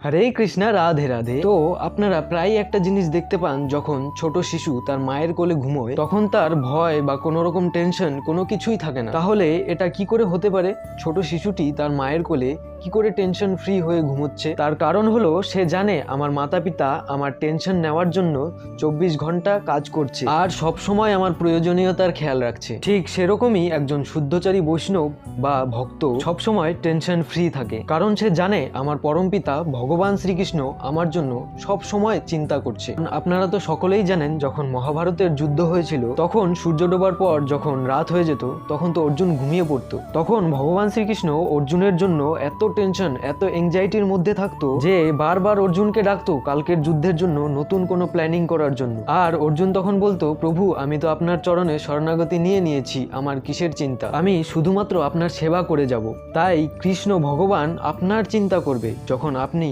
হরে কৃষ্ণা, রাধে রাধে। তো আপনারা প্রায় একটা জিনিস দেখতে পান, যখন ছোট শিশু তার মায়ের কোলে ঘুমোয়, তখন তার ভয় বা কোনো রকম টেনশন কোনো কিছুই থাকে না। তাহলে এটা কি করে হতে পারে? ছোট শিশুটি তার মায়ের কোলে কি করে টেনশন ফ্রি হয়ে ঘুমোচ্ছে? তার কারণ হলো, সে জানে আমার মাতা পিতা আমার টেনশন নেওয়ার জন্য চব্বিশ ঘণ্টা কাজ করছে আর সব সময় আমার প্রয়োজনীয়তার খেয়াল রাখছে। ঠিক সেরকমই একজন শুদ্ধচারী বৈষ্ণব বা ভক্ত সবসময় টেনশন ফ্রি থাকে। কারণ সে জানে আমার পরমপিতা ভগবান শ্রীকৃষ্ণ আমার জন্য সব সময় চিন্তা করছে। আপনারা তো সকলেই জানেন, যখন মহাভারতের যুদ্ধ হয়েছিল, তখন সূর্য ডোবার পর যখন রাত হয়ে যেত, তখন তো অর্জুন ঘুমিয়ে পড়তো। তখন ভগবান শ্রীকৃষ্ণ অর্জুনের জন্য এত টেনশন এত এংজাইটির মধ্যে থাকতো যে বারবার অর্জুনকে ডাকতো কালকের যুদ্ধের জন্য নতুন কোনো প্ল্যানিং করার জন্য। আর অর্জুন তখন বলতো, প্রভু, আমি তো আপনার চরণে শরণাগতি নিয়ে নিয়েছি, আমার কিসের চিন্তা? আমি শুধুমাত্র আপনার সেবা করে যাব। তাই কৃষ্ণ ভগবান আপনার চিন্তা করবে। যখন আপনি